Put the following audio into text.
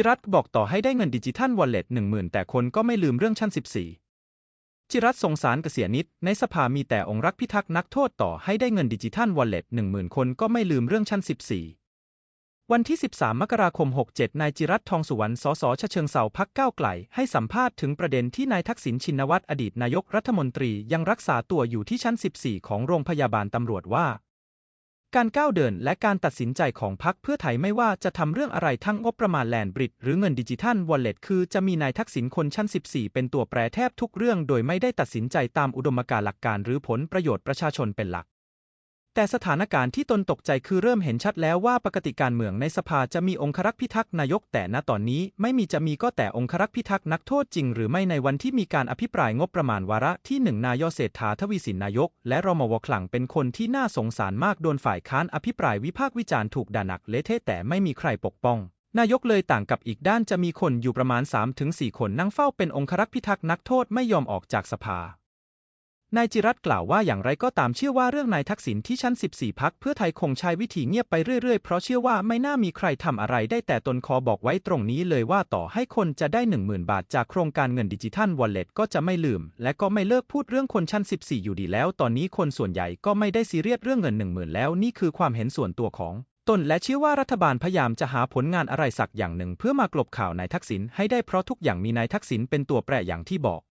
จิรัตบอกต่อให้ได้เงินดิจิทัลวอลเล็ตหนึ่งหมื่นแต่คนก็ไม่ลืมเรื่องชั้น14จิรัตสงสารเกษียณนิดในสภามีแต่องค์รักพิทักษ์นักโทษต่อให้ได้เงินดิจิทัลวอลเล็ตหนึ่งหมื่นคนก็ไม่ลืมเรื่องชั้น14วันที่ 13 มกราคม 67 นายจิรัตทองสุวรรณ สสชเชิงเซาพักก้าวไกล ให้สัมภาษณ์ถึงประเด็นที่นายทักษิณชินวัตรอดีตนายกรัฐมนตรียังรักษาตัวอยู่ที่ชั้น 14 ของโรงพยาบาลตำรวจว่า การก้าวเดินและการตัดสินใจของพรรคเพื่อไทยไม่ว่าจะทำเรื่องอะไรทั้งงบประมาณแลนด์บริดหรือเงินดิจิทัลวอลเล็ตคือจะมีนายทักษิณคนชั้น 14 เป็นตัวแปรแทบทุกเรื่องโดยไม่ได้ตัดสินใจตามอุดมการณ์หลักการหรือผลประโยชน์ประชาชนเป็นหลัก แต่สถานการณ์ที่ตนตกใจคือเริ่มเห็นชัดแล้วว่าปกติการเมืองในสภาจะมีองครักษ์พิทักษ์นายกแต่ณตอนนี้ไม่มีจะมีก็แต่องครักษ์พิทักษ์นักโทษจริงหรือไม่ในวันที่มีการอภิปรายงบประมาณวาระที่หนึ่งนายกเศรษฐาทวีสินนายก และรมวคลังเป็นคนที่น่าสงสารมากโดนฝ่ายค้านอภิปรายวิพากษ์วิจารณ์ถูกด่าหนักเละเทะแต่ไม่มีใครปกป้องนายกเลยต่างกับอีกด้านจะมีคนอยู่ประมาณ 3-4 คนนั่งเฝ้าเป็นองครักษ์พิทักษ์นักโทษไม่ยอมออกจากสภา นายจิรัตกล่าวว่าอย่างไรก็ตามเชื่อว่าเรื่องนายทักษิณที่ชั้น 14 พักเพื่อไทยคงใช้วิธีเงียบไปเรื่อยๆ เพราะเชื่อว่าไม่น่ามีใครทำอะไรได้แต่ตนขอบอกไว้ตรงนี้เลยว่าต่อให้คนจะได้ 10,000 บาทจากโครงการเงินดิจิทัลวอลเล็ตก็จะไม่ลืม และก็ไม่เลิกพูดเรื่องคนชั้น 14 อยู่ดีแล้ว ตอนนี้คนส่วนใหญ่ก็ไม่ได้ซีเรียสเรื่องเงิน 10,000 แล้วนี่คือความเห็นส่วนตัวของตนและเชื่อว่ารัฐบาลพยายามจะหาผลงานอะไรสักอย่างหนึ่ง เพื่อมากลบข่าวนายทักษิณให้ได้เพราะทุกอย่างมีนายทักษิณเป็นตัวแปรอย่างที่บอก